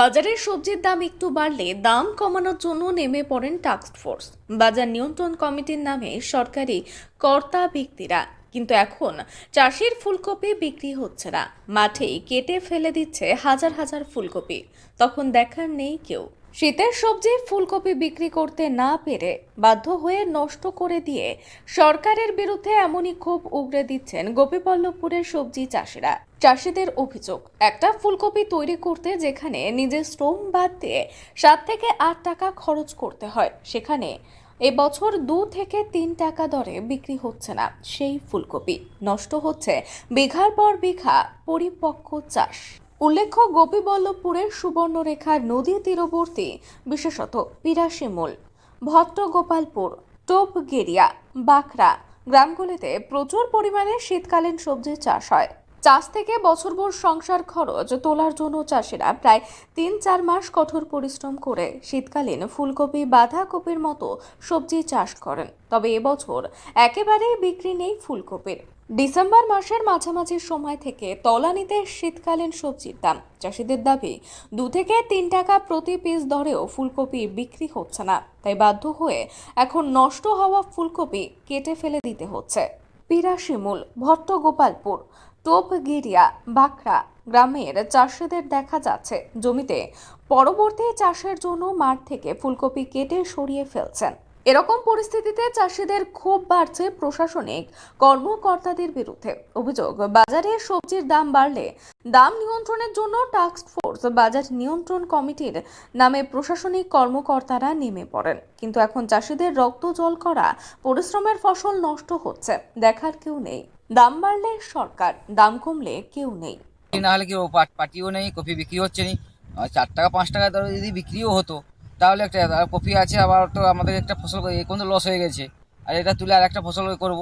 বাজারের সবজির দাম একটু বাড়লে দাম কমানোর জন্য নেমে পড়েন টাস্ক ফোর্স বাজার নিয়ন্ত্রণ কমিটির নামে সরকারি কর্তা ব্যক্তিরা। কিন্তু এখন চাষির ফুলকপি বিক্রি হচ্ছে না। মাঠেই কেটে ফেলে দিচ্ছে হাজার হাজার ফুলকপি। তখন দেখার নেই কেউ। শীতের সবজি ফুলকপি বিক্রি করতে না পেরে বাধ্য হয়ে নষ্ট করে দিয়ে সরকারের বিরুদ্ধে এমনই ক্ষোভ উগরে দিচ্ছেন গোপীবল্লভপুরের সবজি চাষিরা। চাষিদের অভিযোগ, একটা ফুলকপি তৈরি করতে যেখানে নিজের শ্রম বাদ দিয়ে সাত থেকে আট টাকা খরচ করতে হয়, সেখানে এবছর দু থেকে তিন টাকা দরে বিক্রি হচ্ছে না সেই ফুলকপি। নষ্ট হচ্ছে বিঘার পর বিঘা পরিপক্ক চাষ। উল্লেখ্য, গোপীবল্লভপুরের সুবর্ণরেখা নদী তীরবর্তী, বিশেষত পিরাশিমূল ভট্টগোপালপুর টোপগেরিয়া, বাঁকড়া গ্রামগুলিতে প্রচুর পরিমাণে শীতকালীন সবজি চাষ হয়। চাষ থেকে বছরভর সংসার খরচ তোলার জন্য চাষিরা প্রায় তিন চার মাস কঠোর পরিশ্রম করে শীতকালীন ফুলকপি, বাঁধাকপির মতো সবজি চাষ করেন। তবে এবছর একেবারেই বিক্রি নেই ফুলকপির। ডিসেম্বর মাসের মাঝামাঝি সময় থেকে তলানিতে শীতকালীন সবজির দাম। চাষিদের দাবি, দু থেকে তিন টাকা প্রতি পিস দরেও ফুলকপি বিক্রি হচ্ছে না। তাই বাধ্য হয়ে এখন নষ্ট হওয়া ফুলকপি কেটে ফেলে দিতে হচ্ছে। পিরাশিমূল ভট্টগোপালপুর টোপগিরিয়া বাঁকড়া গ্রামের চাষিদের দেখা যাচ্ছে, জমিতে পরবর্তী চাষের জন্য মাঠ থেকে ফুলকপি কেটে সরিয়ে ফেলছেন। এরকম পরিস্থিতিতে চাষিদের ক্ষোভ বাড়ছে প্রশাসনিক কর্মকর্তাদের বিরুদ্ধে। অভিযোগ, বাজারে সবজির দাম বাড়লে দাম নিয়ন্ত্রণের জন্য টাস্ক ফোর্স বাজার নিয়ন্ত্রণ কমিটির নামে প্রশাসনিক কর্মকর্তারা নেমে পড়েন। কিন্তু এখন চাষিদের রক্ত জল করা পরিশ্রমের ফসল নষ্ট হচ্ছে। দেখার কেউ নেই। দাম বাড়লে সরকার, দাম কমলে কেউ নেই। না হলে কেউ পাটিও নেই, কপি বিক্রি হচ্ছে নি। চার টাকা, পাঁচ টাকা দরে যদি বিক্রিও হতো। তাহলে একটা আর কপি আছে আবার তো আমাদের একটা ফসল এখন তো লস হয়ে গেছে। আর এটা তুলে আর একটা ফসল করব।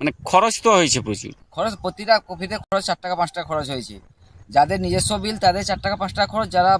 মানে খরচ তো হয়েছে প্রচুর। খরচ প্রতিটা কপিতে খরচ চার টাকা পাঁচ টাকা খরচ হয়েছে। যাদের নিজস্ব বিল তাদের চার টাকা পাঁচ টাকা খরচ যারা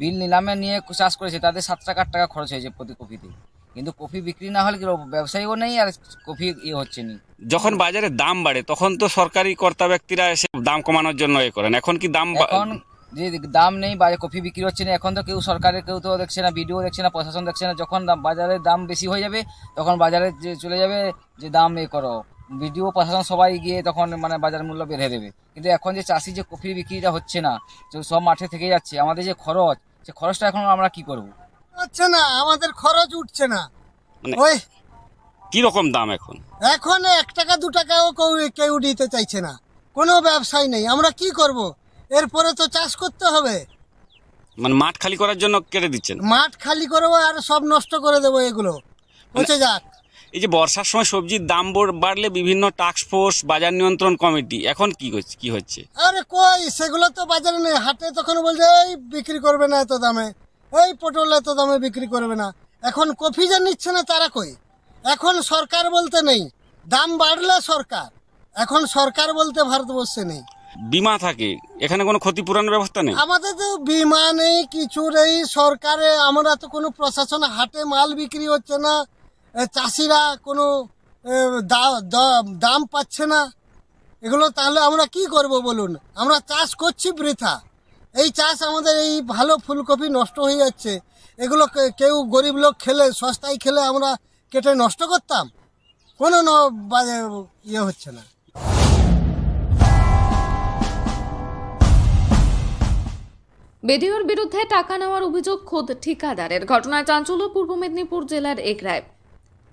বিল নিলামে নিয়ে চাষ করেছে তাদের সাত টাকা আট টাকা খরচ হয়েছে প্রতি কপিতে। কিন্তু কপি বিক্রি না হলে কি ব্যবসায়ীও নেই আর কপি ইয়ে হচ্ছে নি। যখন বাজারে দাম বাড়ে তখন তো সরকারি কর্তা ব্যক্তিরা এসে দাম কমানোর জন্য এ করেন। এখন কি দাম এখন যে দাম নেই বাজারে কফি বিক্রি হচ্ছে না। এখন তো কেউ সরকারের কেউ তো দেখছে না বিডিও দেখছে না প্রশাসন দেখছে না। যখন বাজারের দাম বেশি হয়ে যাবে তখন বাজারে যে চলে যাবে যে দাম এ করো। বিডিও প্রশাসন সবাই গিয়ে তখন মানে বাজার মূল্য বেঁধে দেবে। কিন্তু এখন যে চাষি যে কফি বিক্রিটা হচ্ছে না সব মাঠে থেকে যাচ্ছে আমাদের যে খরচ সে খরচটা এখন আমরা কি করব? হচ্ছে না আমাদের খরচ উঠছে না। মানে- ওই কি রকম দাম এখন? এখন এক টাকা দু টাকাও কেউ কেউ দিতে চাইছে না। কোনো ব্যবসায় নেই। আমরা কি করব? এরপরে তো চাষ করতে হবে। মানে মাঠ খালি করার জন্য কেটে দিচ্ছেন? মাঠ খালি করব আর সব নষ্ট করে দেবো এগুলো। পচে যাক। এই যে বর্ষার সময় সবজির দাম বাড়লে বিভিন্ন টাস্ক ফোর্স বাজার নিয়ন্ত্রণ কমিটি এখন কি কি হচ্ছে? আরে কই সেগুলো তো বাজারে নেই। হাটে তখন বলছে এই বিক্রি করবে না এত দামে। এই পটল এত দামে বিক্রি করবে না। এখন কফি যে নিচ্ছে না তারা কই? এখন সরকার বলতে নেই। দাম বাড়লে সরকার। এখন সরকার বলতে ভারতবর্ষে নেই। বিমা থাকে, এখানে কোনো ক্ষতিপূরণের ব্যবস্থা নেই? আমাদের তো বিমা নেই, কিছু নেই, সরকারে আমরা তো কোনো প্রশাসন, হাটে মাল বিক্রি হচ্ছে না চাষিরা কোনো দাম পাচ্ছে না। এগুলো তাহলে আমরা কি করব বলুন? আমরা চাষ করছি বৃথা। এই চাষ আমাদের এই ভালো ফুলকপি নষ্ট হয়ে যাচ্ছে। এগুলো কেউ গরিব লোক খেলে, সস্তায় খেলে আমরা কেটে নষ্ট করতাম। কোনো ইয়ে হচ্ছে না। বিডিওর বিরুদ্ধে টাকা নেওয়ার অভিযোগ খোদ ঠিকাদারের। ঘটনায় চাঞ্চল্য পূর্ব মেদিনীপুর জেলার এগরায়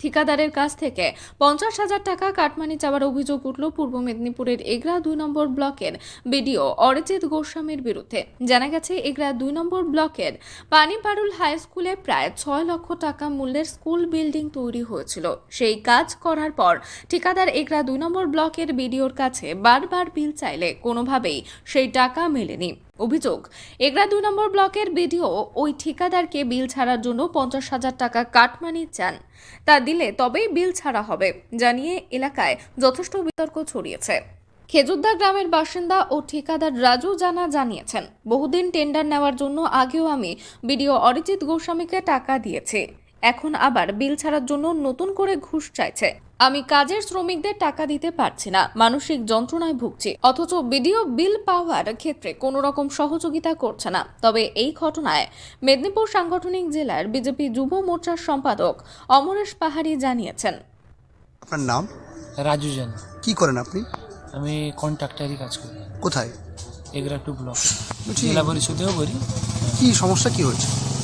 ঠিকাদারের কাছ থেকে পঞ্চাশ হাজার টাকা কাটমানি চাওয়ার অভিযোগ উঠল পূর্ব মেদিনীপুরের এগরা দুই নম্বর ব্লকের বিডিও অরিজিৎ গোস্বামীর বিরুদ্ধে। জানা গেছে, এগরা দুই নম্বর ব্লকের পানিপাড়ুল হাই স্কুলে প্রায় ছয় লক্ষ টাকা মূল্যের স্কুল বিল্ডিং তৈরি হয়েছিল। সেই কাজ করার পর ঠিকাদার এগরা দুই নম্বর ব্লকের বিডিওর কাছে বারবার বিল চাইলে কোনোভাবেই সেই টাকা মেলেনি। অভিযোগ। এগরা দুই নম্বর ব্লকের বিডিও ওই ঠিকাদারকে বিল ছাড়ার জন্য পঞ্চাশ হাজার টাকা কাটমানি চান। তা দিলে তবেই বিল ছাড়া হবে, জানিয়ে এলাকায় যথেষ্ট বিতর্ক ছড়িয়েছে। খেজুদ্দা গ্রামের বাসিন্দা ও ঠিকাদার রাজু জানা জানিয়েছেন, বহুদিন টেন্ডার নেওয়ার জন্য আগেও আমি বিডিও অরিজিৎ গোস্বামীকে টাকা দিয়েছি। এখন আবার বিল ছাড়ার জন্য নতুন করে ঘুষ চাইছে। আমি কাজের শ্রমিকদের টাকা দিতে পারছি না মানসিক যন্ত্রণায় ভুগছি অথচ বিডিও বিল পাওয়ার ক্ষেত্রে কোনো রকম সহযোগিতা করছে না। তবে এই ঘটনায় মেদিনীপুর সাংগঠনিক জেলার বিজেপি যুব মোর্চার সম্পাদক অমরেশ পাহাড়ি জানিয়েছেন। আপনার নাম? রাজু জানা। কি করেন আপনি? আমি কন্ট্রাক্টারই কাজ করি। কোথায়? Egra two block. জেলা পরিষদেও করি। কি সমস্যা কি হয়েছে?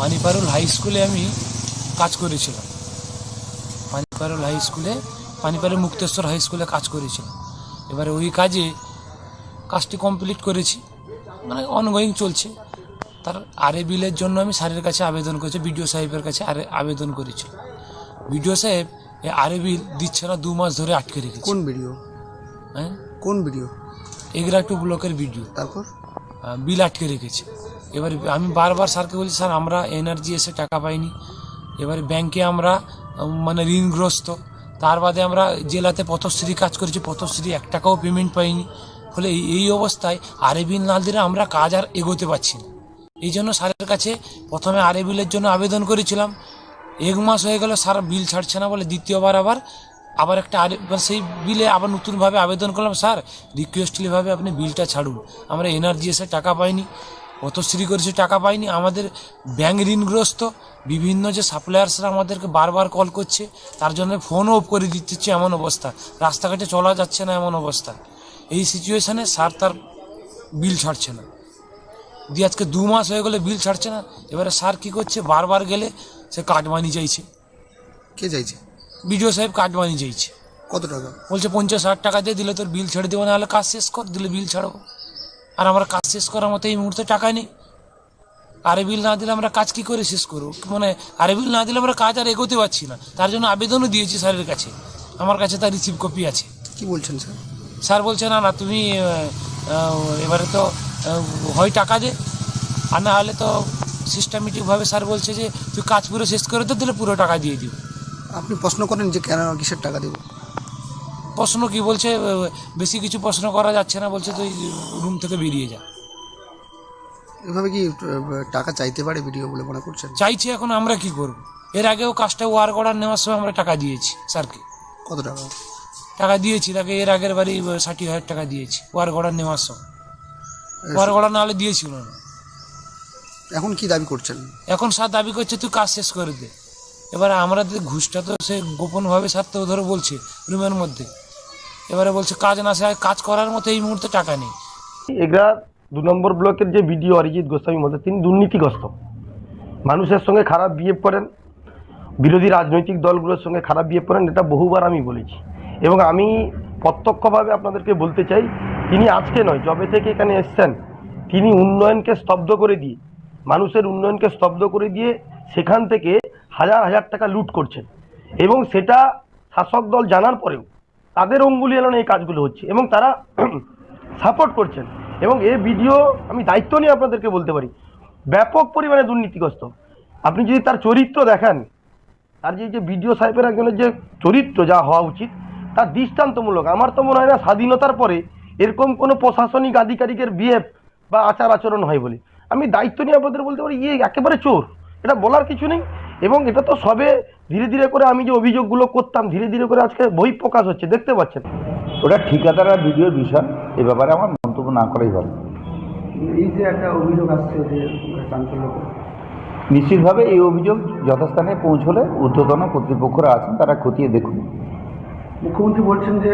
পানিপারুল হাই স্কুলে আমি কাজ করেছিলাম। পানিপারুল হাই স্কুলে পানিপারুল মুক্তেশ্বর হাই স্কুলে কাজ করেছিলাম। এবারে ওই কাজে কাজটি কমপ্লিট করেছি। মানে অনগোয়িং চলছে। তার আরে বিলের জন্য আমি স্যারের কাছে আবেদন করেছি বিডিও সাহেবের কাছে আরে আবেদন করেছি। বিডিও সাহেব এই আরে বিল দিচ্ছে না দু মাস ধরে আটকে রেখেছে। কোন ভিডিও হ্যাঁ? কোন ভিডিও এগরা টু ব্লকের বিডিও তারপর? বিল আটকে রেখেছে। এবার আমি বারবার স্যারকে বলছি, স্যার, আমরা এনার্জি এসে টাকা পাইনি। এবারে ব্যাংকে আমরা মানে ঋণগ্রস্ত। তার বাদে আমরা জেলাতে পথশ্রী কাজ করেছি, পথশ্রী এক টাকাও পেমেন্ট পাইনি। ফলে এই- অবস্থায় আরে বিল না দিলে আমরা কাজ আর এগোতে পারছি না। এই জন্য স্যারের কাছে প্রথমে আরে বিলের জন্য আবেদন করেছিলাম। এক মাস হয়ে গেল, স্যার বিল ছাড়ছে না বলে দ্বিতীয়বার আবার আবার একটা আরে সেই বিলে আবার নতুনভাবে আবেদন করলাম, স্যার রিকোয়েস্টলিভাবে আপনি বিলটা ছাড়ুন। আমরা এনার্জি এসে টাকা পাইনি। পথশ্রী করেছি টাকা পাইনি আমাদের ব্যাংক ঋণগ্রস্ত। বিভিন্ন যে সাপ্লায়ার্সরা আমাদেরকে বারবার কল করছে তার জন্য ফোনও অফ করে দিচ্ছে এমন অবস্থা। রাস্তাঘাটে চলা যাচ্ছে না এমন অবস্থা। এই সিচুয়েশানে স্যার তার বিল ছাড়ছে না। দিয়ে আজকে দু মাস হয়ে গেলে বিল ছাড়ছে না। এবারে স্যার কী করছে? বারবার গেলে সে কাট মানি চাইছে। কে চাইছে? বিডিও সাহেব কাট মানি চাইছে। কত টাকা? বলছে পঞ্চাশ ষাট টাকা দিয়ে দিলে তোর বিল ছেড়ে দেবো নাহলে কাজ শেষ কর দিলে বিল ছাড়বো। আর আমরা কাজ শেষ করার মতো এই মুহূর্তে টাকা নেই। আরে বিল না দিলে আমরা কাজ কি করে শেষ করব? মানে আরে বিল না দিলে আমরা কাজ আর এগোতে পারছি না। তার জন্য আবেদনও দিয়েছি স্যারের কাছে। আমার কাছে তার রিসিভ কপি আছে। কি বলছেন স্যার? স্যার বলছে না না তুমি এবারে তো হয় টাকা দে। আর না হলে তো সিস্টেমেটিকভাবে স্যার বলছে যে তুই কাজ পুরো শেষ করে দে দিলে পুরো টাকা দিয়ে দিও আপনি প্রশ্ন করেন যে কেন কিসের টাকা দেবো? প্রশ্ন কি বলছে? বেশি কিছু প্রশ্ন করা যাচ্ছে না বলছে তুই রুম থেকে বেরিয়ে যা। এভাবে কি টাকা চাইতে পারে ভিডিও বলে মনে করছেন? চাইছি এখন আমরা কি করব? এর আগেও কাজটা ওয়ার অর্ডার নেওয়ার সময় আমরা টাকা দিয়েছি স্যারকে। কত টাকা? টাকা দিয়েছি তাকে এর আগের বাড়ি ষাট হাজার টাকা দিয়েছি ওয়ার অর্ডার নেওয়ার সময়। ওয়ার অর্ডার না হলে দিয়েছিল না এখন কি দাবি করছেন? এখন স্যার দাবি করছে তুই কাজ শেষ করে দে। এবার আমরা ঘুষটা তো সে গোপনভাবে স্যার তো ধরে বলছে রুমের মধ্যে। এবারে বলছে, কাজ না সে কাজ করার মতো এই মুহূর্তে টাকা নেই। এগরা দু নম্বর ব্লকের যে বিডিও অরিজিৎ গোস্বামী মধ্যে, তিনি দুর্নীতিগ্রস্ত। মানুষের সঙ্গে খারাপ বিহেভ করেন, বিরোধী রাজনৈতিক দলগুলোর সঙ্গে খারাপ বিহেভ করেন, এটা বহুবার আমি বলেছি। এবং আমি প্রত্যক্ষভাবে আপনাদেরকে বলতে চাই, তিনি আজকে নয়, যবে থেকে এখানে এসছেন, তিনি উন্নয়নকে স্তব্ধ করে দিয়ে, মানুষের উন্নয়নকে স্তব্ধ করে দিয়ে সেখান থেকে হাজার হাজার টাকা লুট করছেন। এবং সেটা শাসক দল জানার পরেও তাদের অঙ্গুলি এলানো এই কাজগুলো হচ্ছে এবং তারা সাপোর্ট করছেন। এবং এ ভিডিও আমি দায়িত্ব নিয়ে আপনাদেরকে বলতে পারি। ব্যাপক পরিমাণে দুর্নীতিগ্রস্ত। আপনি যদি তার চরিত্র দেখেন, তার যে যে বিডিও সাহেবের একজনের যে চরিত্র যা হওয়া উচিত তার দৃষ্টান্তমূলক। আমার তো মনে হয় না স্বাধীনতার পরে এরকম কোনো প্রশাসনিক আধিকারিকের বিহেভ বা আচার আচরণ হয় বলে। আমি দায়িত্ব নিয়ে আপনাদের বলতে পারি ইয়ে একেবারে চোর। এটা বলার কিছু নেই। এবং এটা তো সবে ধীরে ধীরে করে আমি যে অভিযোগগুলো করতাম ধীরে ধীরে করে আজকে বই প্রকাশ হচ্ছে দেখতে পাচ্ছেন। ওটা ঠিকাদার আর ভিডিওর বিষয় এ ব্যাপারে আমার মন্তব্য না করাই ভালো। এই যে একটা অভিযোগ আসছে যে নিশ্চিতভাবে এই অভিযোগ যথাস্থানে পৌঁছলে ঊর্ধ্বতন কর্তৃপক্ষরা আছেন তারা খতিয়ে দেখুন। মুখ্যমন্ত্রী বলছেন যে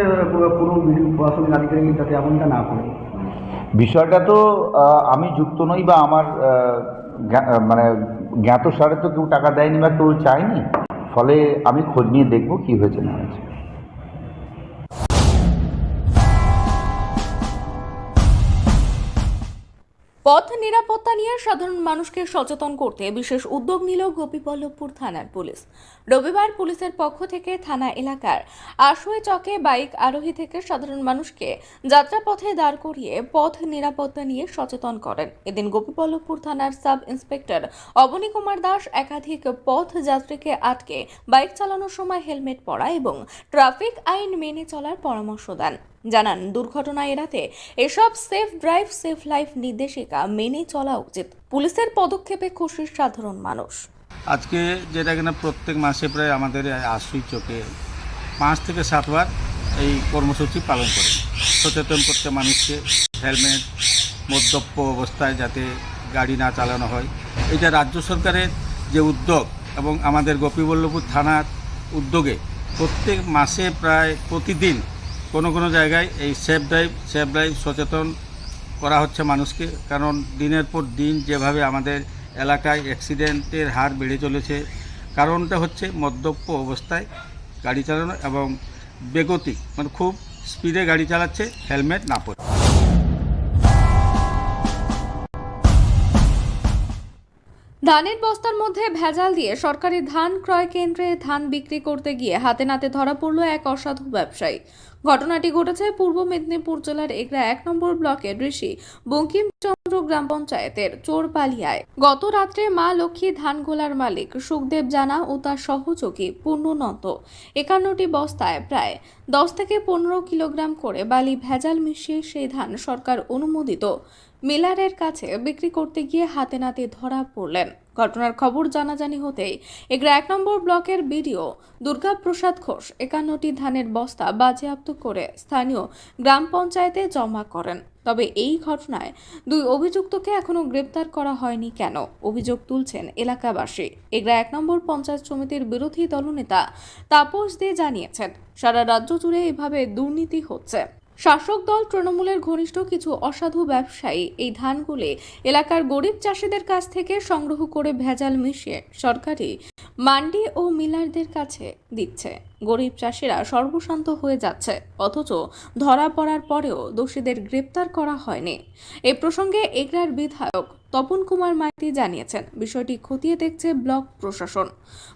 কোনো ভিডিও প্রশাসনিক আধিকারিক যাতে এমনটা না করে। বিষয়টা তো আমি যুক্ত নই বা আমার মানে জ্ঞাত সারে তো কেউ টাকা দেয়নি বা কেউ চায়নি। ফলে আমি খোঁজ নিয়ে দেখব কি হয়েছে না হয়েছে। পথ নিরাপত্তা নিয়ে সাধারণ মানুষকে সচেতন করতে বিশেষ উদ্যোগ নিল গোপীবল্লভপুর থানার পুলিশ। রবিবার পুলিশের পক্ষ থেকে থানা এলাকার আশুয়ে চকে বাইক আরোহী থেকে সাধারণ মানুষকে যাত্রাপথে দাঁড় করিয়ে পথ নিরাপত্তা নিয়ে সচেতন করেন। এদিন গোপীবল্লভপুর থানার সাব ইন্সপেক্টর অবনী কুমার দাস একাধিক পথ যাত্রীকে আটকে বাইক চালানোর সময় হেলমেট পরা এবং ট্রাফিক আইন মেনে চলার পরামর্শ দেন। জানান দুর্ঘটনা এড়াতে এসব সেফ ড্রাইভ সেফ লাইফ নির্দেশিকা মেনে চলা উচিত। পুলিশের পদক্ষেপে খুশি সাধারণ মানুষ। আজকে যেটা কিনা প্রত্যেক মাসে প্রায় আমাদের আশুই চোখে। পাঁচ থেকে সাতবার এই কর্মসূচি পালন করে। সচেতন করতে মানুষকে হেলমেট, মদ্যপ অবস্থায় যাতে গাড়ি না চালানো হয়। এটা রাজ্য সরকারের যে উদ্যোগ এবং আমাদের গোপীবল্লভপুর থানার উদ্যোগে প্রত্যেক মাসে প্রায় প্রতিদিন কোনো কোনো জায়গায় এই সেফ ড্রাইভ সেফ ড্রাইভ সচেতন করা হচ্ছে মানুষকে। কারণ দিনের পর দিন যেভাবে আমাদের এলাকায় অ্যাক্সিডেন্টের হার বেড়ে চলেছে, কারণটা হচ্ছে মদ্যপ অবস্থায় গাড়ি চালানো এবং বেগতি মানে খুব স্পিডে গাড়ি চালাচ্ছে, হেলমেট না পরে। ধানের বস্তার মধ্যে ভেজাল দিয়ে সরকারি ধান ক্রয় কেন্দ্রে ধান বিক্রি করতে গিয়ে হাতে নাতে ধরা পড়ল এক অসাধু ব্যবসায়ী। ঘটনাটি ঘটেছে পূর্ব মেদিনীপুর জেলার এগরা এক নম্বর ব্লকের ঋষি বঙ্কিমচন্দ্র গ্রাম পঞ্চায়েতের চোরপালিয়ায়। গত রাত্রে মা লক্ষ্মী ধানগোলার মালিক সুখদেব জানা ও তার সহযোগী পূর্ণনন্দ একান্নটি বস্তায় প্রায় দশ থেকে পনেরো কিলোগ্রাম করে বালি ভেজাল মিশিয়ে সেই ধান সরকার অনুমোদিত। মিলারের কাছে বিক্রি করতে গিয়ে হাতে নাতে ধরা পড়লেন। ঘটনার খবর জানাজানি হতেই এগরা এক নম্বর ব্লকের বিডিও দুর্গাপ্রসাদ ঘোষ একান্নটি ধানের বস্তা বাজেয়াপ্ত করে স্থানীয় গ্রাম পঞ্চায়েতে জমা করেন। তবে এই ঘটনায় দুই অভিযুক্তকে এখনও গ্রেপ্তার করা হয়নি কেন? অভিযোগ তুলছেন এলাকাবাসী। এগরা এক নম্বর পঞ্চায়েত সমিতির বিরোধী দলনেতা তাপস দে জানিয়েছেন, সারা রাজ্য জুড়ে এভাবে দুর্নীতি হচ্ছে। শাসক দল তৃণমূলের ঘনিষ্ঠ কিছু অসাধু ব্যবসায়ী এই ধানগুলি এলাকার গরিব চাষিদের কাছ থেকে সংগ্রহ করে ভেজাল মিশিয়ে সরকারি মান্ডি ও মিলারদের কাছে দিচ্ছে। গরিব চাষিরা সর্বশান্ত হয়ে যাচ্ছে, অথচ ধরা পড়ার পরেও দোষীদের গ্রেপ্তার করা হয়নি। এ প্রসঙ্গে এগরার বিধায়ক তপন কুমার মাইতি জানিয়েছেন, বিষয়টি খতিয়ে দেখছে ব্লক প্রশাসন।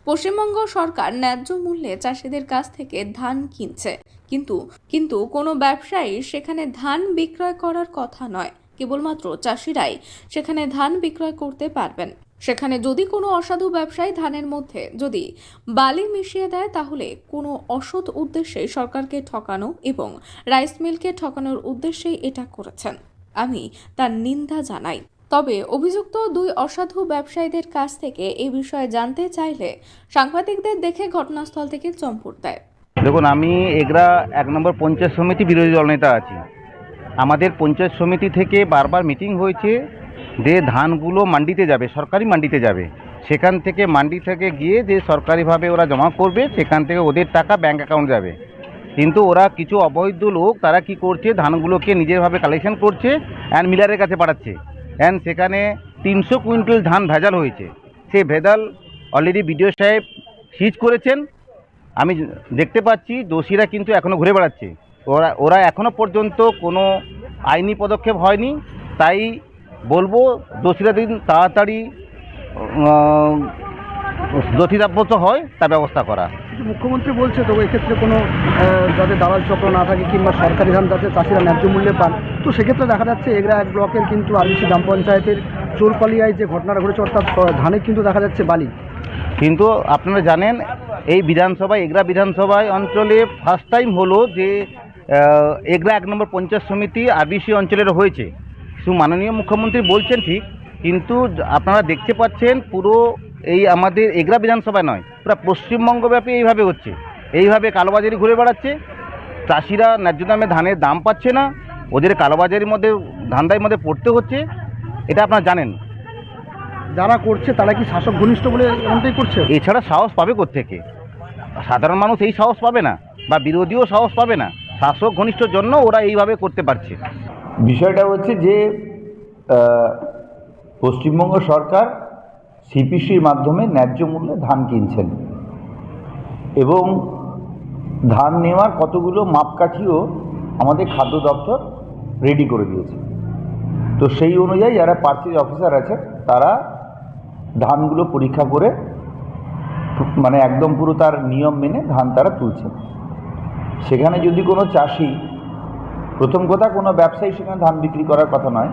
পশ্চিমবঙ্গ সরকার ন্যায্য মূল্যে চাষিদের কাছ থেকে ধান কিনছে। কিন্তু কিন্তু কোনো ব্যবসায়ী সেখানে ধান বিক্রয় করার কথা নয়। কেবলমাত্র চাষিরাই সেখানে ধান বিক্রয় করতে পারবেন। সেখানে যদি কোনো অসাধু ব্যবসায়ী ধানের মধ্যে যদি বালি মিশিয়ে দেয়, তাহলে কোনো অসৎ উদ্দেশ্যে সরকারকে ঠকানো এবং রাইস মিলকে ঠকানোর উদ্দেশ্যেই এটা করেছেন। আমি তার নিন্দা জানাই। তবে অভিযুক্ত দুই অসাধু ব্যবসায়ীদের কাছ থেকে এ বিষয়ে জানতে চাইলে সাংবাদিকদের দেখে ঘটনাস্থল থেকে চম্পট দেয়। দেখুন, আমি এগরা এক নম্বর পঞ্চায়েত সমিতি বিরোধী দলনেতা আছি। আমাদের পঞ্চায়েত সমিতি থেকে বারবার মিটিং হয়েছে যে ধানগুলো মান্ডিতে যাবে, সরকারি মান্ডিতে যাবে। সেখান থেকে মান্ডি থেকে গিয়ে যে সরকারিভাবে ওরা জমা করবে, সেখান থেকে ওদের টাকা ব্যাঙ্ক অ্যাকাউন্ট যাবে। কিন্তু ওরা কিছু অবৈধ লোক, তারা কি করছে? ধানগুলোকে নিজেরভাবে কালেকশন করছে অ্যান্ড মিলারের কাছে পাঠাচ্ছে। অ্যান্ড সেখানে তিনশো কুইন্টাল ধান ভেজাল হয়েছে। সেই ভেজাল অলরেডি বিডিও সাহেব সিজ করেছেন। আমি দেখতে পাচ্ছি, দোষীরা কিন্তু এখনও ঘুরে বেড়াচ্ছে। ওরা ওরা এখনও পর্যন্ত কোনো আইনি পদক্ষেপ হয়নি। তাই বলব, দোষীরা দিন তাড়াতাড়ি দোষীরাব্যত হয়, তার ব্যবস্থা করা। মুখ্যমন্ত্রী বলছে তো এক্ষেত্রে কোনো যাতে দালাল চক্র না থাকে কিংবা সরকারি ধান যাতে চাষিরা ন্যায্য মূল্যে পান, তো সেক্ষেত্রে দেখা যাচ্ছে এগরা এক ব্লকের কিন্তু আরবিসি গ্রাম পঞ্চায়েতের চোরপালিয়ায় যে ঘটনাটা ঘটেছে, অর্থাৎ ধানে কিন্তু দেখা যাচ্ছে বালি। কিন্তু আপনারা জানেন, এই বিধানসভায়, এগরা বিধানসভায় অঞ্চলে ফার্স্ট টাইম হলো যে এগরা এক নম্বর পঞ্চায়েত সমিতি আরবিসি অঞ্চলের হয়েছে। শুধু মাননীয় মুখ্যমন্ত্রী বলছেন ঠিক, কিন্তু আপনারা দেখতে পাচ্ছেন পুরো এই আমাদের এগরা বিধানসভায় নয় পুরো পশ্চিমবঙ্গব্যাপী এইভাবে হচ্ছে। এইভাবে কালোবাজারি ঘুরে বেড়াচ্ছে চাষিরা ন্যায্য দামে ধানের দাম পাচ্ছে না ওদের কালোবাজারির মধ্যে ধান্দার মধ্যে পড়তে হচ্ছে এটা আপনারা জানেন। যারা করছে তারা কি শাসক ঘনিষ্ঠ বলে এমনটাই করছে? এছাড়া সাহস পাবে থেকে সাধারণ মানুষ এই সাহস পাবে না বা বিরোধীও সাহস পাবে না। শাসক ঘনিষ্ঠর জন্য ওরা এইভাবে করতে পারছে। বিষয়টা হচ্ছে যে পশ্চিমবঙ্গ সরকার সিপিসির মাধ্যমে ন্যায্য মূল্যে ধান কিনছেন। এবং ধান নেওয়ার কতগুলো মাপকাঠিও আমাদের খাদ্য দপ্তর রেডি করে দিয়েছে। তো সেই অনুযায়ী যারা পার্চেজ অফিসার আছে, তারা ধানগুলো পরীক্ষা করে মানে একদম পুরো তার নিয়ম মেনে ধান তারা তুলছে সেখানে যদি কোনো চাষি, প্রথম কথা কোনো ব্যবসায়ী সেখানে ধান বিক্রি করার কথা নয়,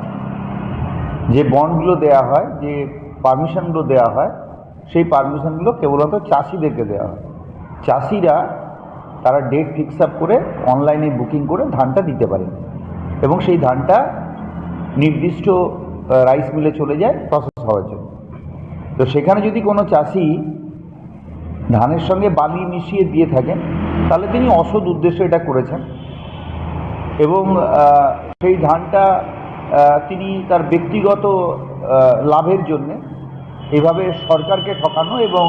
যে বন্ডগুলো দেয়া হয়, যে পারমিশনগুলো দেওয়া হয়, সেই পারমিশনগুলো কেবলমাত্র চাষিদেরকে দেওয়া হয়। চাষিরা তারা ডেট ফিক্স আপ করে অনলাইনে বুকিং করে ধানটা দিতে পারেন এবং সেই ধানটা নির্দিষ্ট রাইস মিলে চলে যায় প্রসেস হওয়ার জন্য। তো সেখানে যদি কোনো চাষি ধানের সঙ্গে বালি মিশিয়ে দিয়ে থাকেন, তাহলে তিনি অসৎ উদ্দেশ্যে এটা করেছেন। এবং সেই ধানটা তিনি তার ব্যক্তিগত লাভের জন্যে এভাবে সরকারকে ঠকানো এবং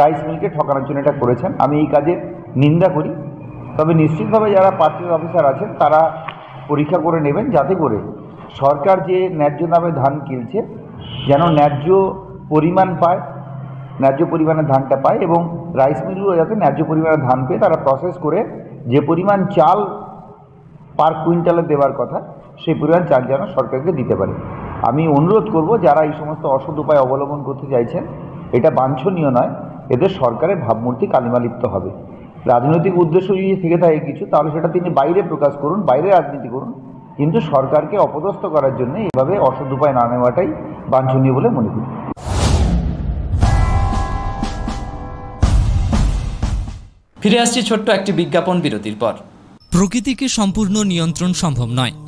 রাইস মিলকে ঠকানোর জন্য এটা করেছেন। আমি এই কাজের নিন্দা করি। তবে নিশ্চিতভাবে যারা পার্চেস অফিসার আছেন, তারা পরীক্ষা করে নেবেন যাতে করে সরকার যে ন্যায্য দামে ধান কিনছে, যেন ন্যায্য পরিমাণ পায়, ন্যায্য পরিমাণে ধানটা পায় এবং রাইস মিলগুলো যাতে ন্যায্য পরিমাণে ধান পেয়ে তারা প্রসেস করে যে পরিমাণ চাল পার কুইন্টালে দেওয়ার কথা, সেই পরিমাণ চাল যেন সরকারকে দিতে পারে। আমি অনুরোধ করব যারা এই সমস্ত অসৎ উপায় অবলম্বন করতে চাইছেন এটা বাঞ্ছনীয় নয় এদের সরকারের ভাবমূর্তি কালিমালিপ্ত হবে। রাজনৈতিক উদ্দেশ্য যদি থেকে থাকে কিছু তাহলে সেটা তিনি বাইরে প্রকাশ করুন বাইরে রাজনীতি করুন। কিন্তু সরকারকে অপদস্থ করার জন্য এভাবে অসৎ উপায় না নেওয়াটাই বাঞ্ছনীয় বলে মনে করি। ফিরে আসছি ছোট্ট একটি বিজ্ঞাপন বিরতির পর। প্রকৃতিকে সম্পূর্ণ নিয়ন্ত্রণ সম্ভব নয়।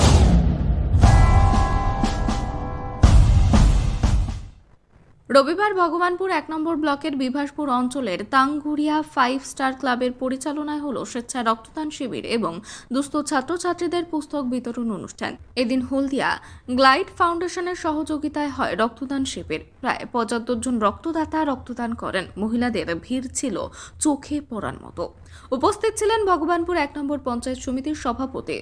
রবিবার ভগবানপুর এক নম্বর ব্লকের বিভাসপুর অঞ্চলের তাংঘুরিয়া ফাইভ স্টার ক্লাবের পরিচালনায় হল স্বেচ্ছায় রক্তদান শিবির এবং দুস্থ ছাত্রছাত্রীদের পুস্তক বিতরণ অনুষ্ঠান। এদিন হলদিয়া গ্লাইড ফাউন্ডেশনের সহযোগিতায় হয় রক্তদান শিবির। প্রায় পঁচাত্তর জন রক্তদাতা রক্তদান করেন। মহিলাদের ভিড় ছিল চোখে পড়ার মতো। উপস্থিত ছিলেন ভগবানপুর এক নম্বর পঞ্চায়েত সমিতির সভাপতি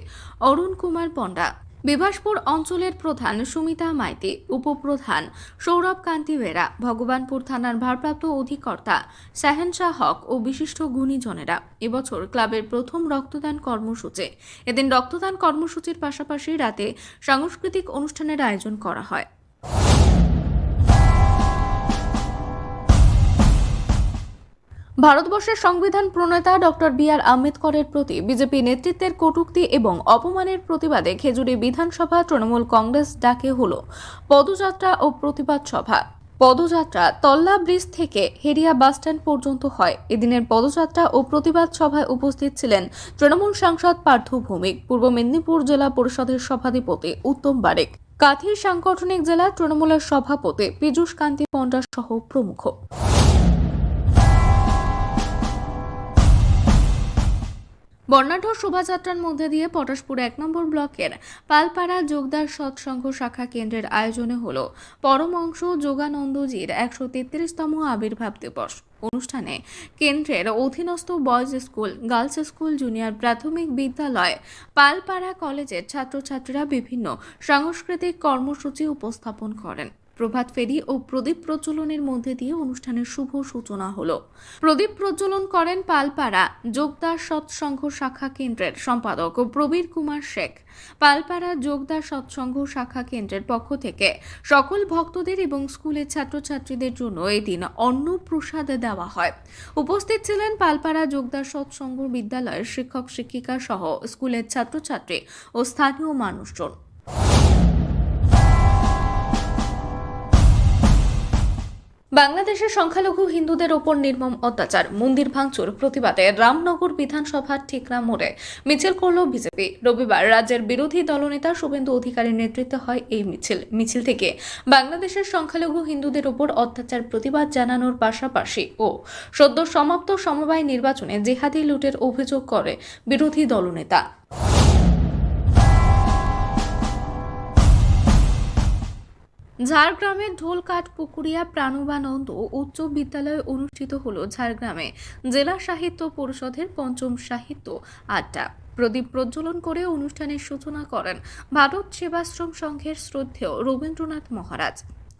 অরুণ কুমার পণ্ডা। বিভাসপুর অঞ্চলের প্রধান সুমিতা মাইতি, উপপ্রধান সৌরভ কান্তি বেরা, ভগবানপুর থানার ভারপ্রাপ্ত অধিকর্তা শাহেনশাহ হক ও বিশিষ্ট গুণীজনেরা এবছর ক্লাবের প্রথম রক্তদান কর্মসূচি। এদিন রক্তদান কর্মসূচির পাশাপাশি রাতে সাংস্কৃতিক অনুষ্ঠানের আয়োজন করা হয়। ভারতবর্ষের সংবিধান প্রণেতা ডক্টর বি আর আম্বেদকরের প্রতি বিজেপি নেতৃত্বের কটূক্তি এবং অপমানের প্রতিবাদে খেজুরি বিধানসভা তৃণমূল কংগ্রেস ডাকে হল পদযাত্রা ও প্রতিবাদ সভা। পদযাত্রা তল্লা ব্রিজ থেকে হেরিয়া বাসস্ট্যান্ড পর্যন্ত হয়। এদিনের পদযাত্রা ও প্রতিবাদ সভায় উপস্থিত ছিলেন তৃণমূল সাংসদ পার্থ ভৌমিক, পূর্ব মেদিনীপুর জেলা পরিষদের সভাধিপতি উত্তম বারেক কাথির সাংগঠনিক জেলা তৃণমূলের সভাপতি পীযূষ কান্তি পণ্ডা সহ প্রমুখ। বর্ণাঢ্য শোভাযাত্রার মধ্যে দিয়ে পটাশপুর এক নম্বর ব্লকের পালপাড়া যোগদার সৎসংঘ শাখা কেন্দ্রের আয়োজনে হল পরমংশ যোগানন্দজির একশো তেত্রিশতম আবির্ভাব দিবস। অনুষ্ঠানে কেন্দ্রের অধীনস্থ boys school, girls school, junior প্রাথমিক বিদ্যালয়, পালপাড়া কলেজের ছাত্রছাত্রীরা বিভিন্ন সাংস্কৃতিক কর্মসূচি উপস্থাপন করেন। প্রভাত ফেরি ও প্রদীপ প্রজ্বলনের মধ্যে দিয়ে অনুষ্ঠানের শুভ সূচনা হলো। প্রদীপ প্রজ্বলন করেন পালপাড়া যোগদার সৎসংঘ শাখা কেন্দ্রের সম্পাদক প্রবীর কুমার শেখ। পালপাড়া যোগদার সৎসংঘ শাখা কেন্দ্রের পক্ষ থেকে সকল ভক্তদের এবং স্কুলের ছাত্রছাত্রীদের জন্য এই দিন অন্ন প্রসাদ দেওয়া হয়। উপস্থিত ছিলেন পালপাড়া যোগদার সৎসংঘ বিদ্যালয়ের শিক্ষক শিক্ষিকা সহ স্কুলের ছাত্রছাত্রী ও স্থানীয় মানুষজন। বাংলাদেশের সংখ্যালঘু হিন্দুদের ওপর নির্মম অত্যাচার, মন্দির ভাঙচুর, প্রতিবাদে রামনগর বিধানসভার ঠিকরা মোড়ে মিছিল করল বিজেপি। রবিবার রাজ্যের বিরোধী দলনেতা শুভেন্দু অধিকারীর নেতৃত্বে হয় এই মিছিল। মিছিল থেকে বাংলাদেশের সংখ্যালঘু হিন্দুদের ওপর অত্যাচার, প্রতিবাদ জানানোর পাশাপাশি ও সদ্য সমাপ্ত সমবায় নির্বাচনে জেহাদি লুটের অভিযোগ করে বিরোধী দলনেতা। ঝাড়গ্রামের ঢোলকাট পুকুরিয়া প্রাণবানন্দ উচ্চ বিদ্যালয়ে অনুষ্ঠিত হল ঝাড়গ্রামে জেলা সাহিত্য পরিষদের পঞ্চম সাহিত্য আড্ডা। প্রদীপ প্রজ্বলন করে অনুষ্ঠানের সূচনা করেন ভারত সেবাশ্রম সংঘের শ্রদ্ধেয় রবীন্দ্রনাথ মহারাজ।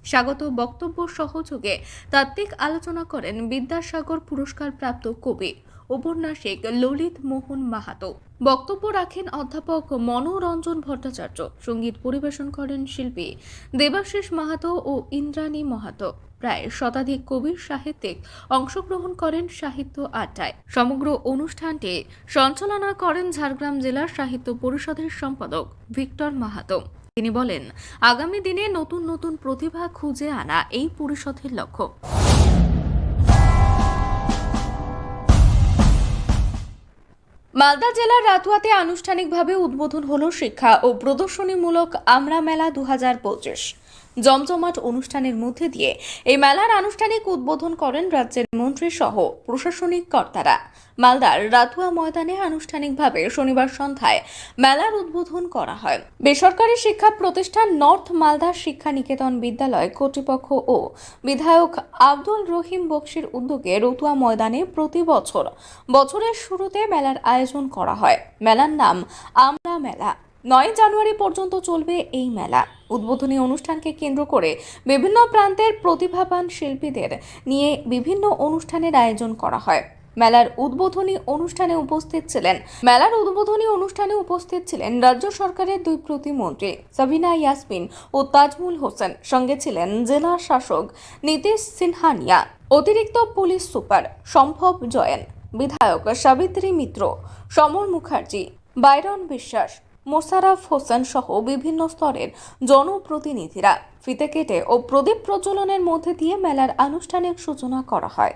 স্বাগত বক্তব্য সহযোগে তাত্ত্বিক আলোচনা করেন বিদ্যাসাগর পুরস্কার প্রাপ্ত কবি উপন্যাসিক ললিত মোহন মাহাতো। বক্তব্য রাখেন অধ্যাপক মনোরঞ্জন ভট্টাচার্য। সংগীত পরিবেশন করেন শিল্পী দেবাশিস মাহাতো ও ইন্দ্রাণী মাহাতো। প্রায় শতাধিক কবির সাহিত্যিক অংশগ্রহণ করেন সাহিত্য আড্ডায়। সমগ্র অনুষ্ঠানটি সঞ্চালনা করেন ঝাড়গ্রাম জেলার সাহিত্য পরিষদের সম্পাদক ভিক্টর মাহাতো। তিনি বলেন, আগামী দিনে নতুন নতুন প্রতিভা খুঁজে আনা এই পরিষদের লক্ষ্য। মালদা জেলার রাতুয়াতে আনুষ্ঠানিকভাবে উদ্বোধন হলো শিক্ষা ও প্রদর্শনীমূলক আমরা মেলা দু হাজার পঁচিশ। জমজমাট অনুষ্ঠানের মধ্যে দিয়ে এই মেলার আনুষ্ঠানিক উদ্বোধন করেন রাজ্যের মন্ত্রী সহ প্রশাসনিক কর্তারা। মালদার রাতুয়া ময়দানে আনুষ্ঠানিকভাবে শনিবার সন্ধ্যায় মেলার উদ্বোধন করা হয়। বেসরকারি শিক্ষা প্রতিষ্ঠান নর্থ মালদা শিক্ষা নিকেতন বিদ্যালয় কর্তৃপক্ষ ও বিধায়ক আব্দুল রহিম বক্সির উদ্যোগে রতুয়া ময়দানে প্রতি বছর বছরের শুরুতে মেলার আয়োজন করা হয়। মেলার নাম আমরা মেলা। নয় জানুয়ারি পর্যন্ত চলবে এই মেলা। উদ্বোধনী অনুষ্ঠানকে কেন্দ্র করে বিভিন্ন প্রান্তের প্রতিভাবান শিল্পীদের নিয়ে বিভিন্ন অনুষ্ঠানের আয়োজন করা হয়। মেলার উদ্বোধনী অনুষ্ঠানে উপস্থিত ছিলেন, মেলার উদ্বোধনী অনুষ্ঠানে উপস্থিত ছিলেন রাজ্য সরকারের দুই প্রতিমন্ত্রী সাবিনা ইয়াসমিন ও তাজমুল হোসেন। সঙ্গে ছিলেন জেলা শাসক নীতিশ সিনহানিয়া, অতিরিক্ত পুলিশ সুপার সম্ভব জয়েন, বিধায়ক সাবিত্রী মিত্র, সমর মুখার্জি, বাইরন বিশ্বাস মোশারফ হোসেন সহ বিভিন্ন স্তরের জনপ্রতিনিধিরা ফিতে কেটে ও প্রদীপ প্রজ্বলনের মধ্যে দিয়ে মেলার আনুষ্ঠানিক সূচনা করা হয়।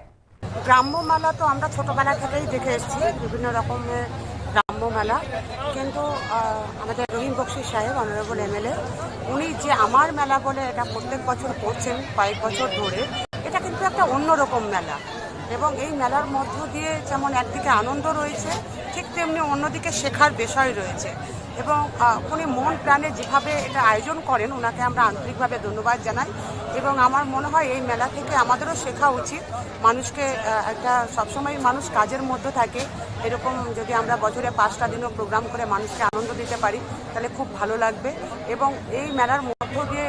গ্রাম্য মেলা তো আমরা ছোটবেলা থেকেই দেখে এসেছি, বিভিন্ন রকমের গ্রাম্য মেলা। কিন্তু আমাদের রহিম বক্সি সাহেব অনারেবল এমএলএ উনি যে আমার মেলা বলে এটা প্রত্যেক বছর করছেন, কয়েক বছর ধরে, এটা কিন্তু একটা অন্যরকম মেলা। এবং এই মেলার মধ্য দিয়ে যেমন একদিকে আনন্দ রয়েছে, ঠিক তেমনি অন্যদিকে শেখার বিষয় রয়েছে। এবং উনি মন প্রাণে যেভাবে এটা আয়োজন করেন ওনাকে আমরা আন্তরিকভাবে ধন্যবাদ জানাই। এবং আমার মনে হয় এই মেলা থেকে আমাদেরও শেখা উচিত মানুষকে একটা সবসময় মানুষ কাজের মধ্যে থাকে। এরকম যদি আমরা বছরে পাঁচটা দিনও প্রোগ্রাম করে মানুষকে আনন্দ দিতে পারি, তাহলে খুব ভালো লাগবে। এবং এই মেলার মধ্য দিয়ে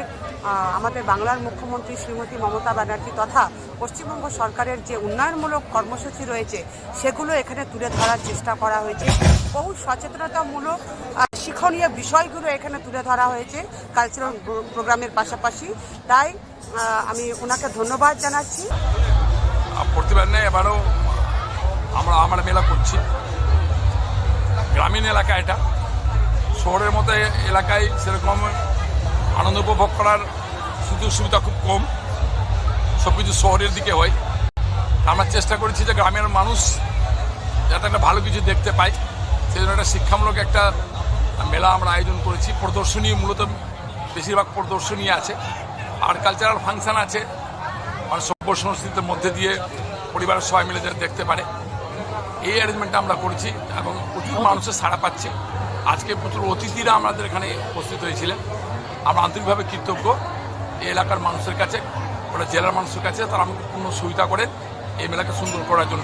আমাদের বাংলার মুখ্যমন্ত্রী শ্রীমতী মমতা ব্যানার্জি তথা পশ্চিমবঙ্গ সরকারের যে উন্নয়নমূলক কর্মসূচি রয়েছে, সেগুলো এখানে তুলে ধরার চেষ্টা করা হয়েছে। বহু সচেতনতামূলক শিক্ষণীয় বিষয়গুলো এখানে তুলে ধরা হয়েছে কালচারাল প্রোগ্রামের পাশাপাশি। তাই আমি ওনাকে ধন্যবাদ জানাচ্ছি। প্রতিবার নেই, এবারও আমরা আমরা মেলা করছি। গ্রামীণ এলাকা এটা। শহরের মতো এলাকায় সেরকম আনন্দ উপভোগ করার সুযোগ সুবিধা খুব কম। সব কিছু শহরের দিকে হয়। আমরা চেষ্টা করেছি যে গ্রামের মানুষ যাতে একটা ভালো কিছু দেখতে পায়। সেই জন্য একটা শিক্ষামূলক একটা মেলা আমরা আয়োজন করেছি। প্রদর্শনী মূলত বেশিরভাগ প্রদর্শনী আছে। আর কালচারাল ফাংশন আছে। মানে সভ্য সংস্কৃতির মধ্যে দিয়ে পরিবারের সবাই মিলে যাতে দেখতে পারে। এই অ্যারেঞ্জমেন্টটা আমরা করেছি এবং প্রচুর মানুষের সাড়া পাচ্ছে। আজকে প্রচুর অতিথিরা আমাদের এখানে উপস্থিত হয়েছিলেন। আমরা আন্তরিকভাবে কৃতজ্ঞ। এই এলাকার মানুষের কাছে, ওটা জেলার মানুষের কাছে, তারা আমাকে পূর্ণ সুবিধা করেন এই মেলাকে সুন্দর করার জন্য।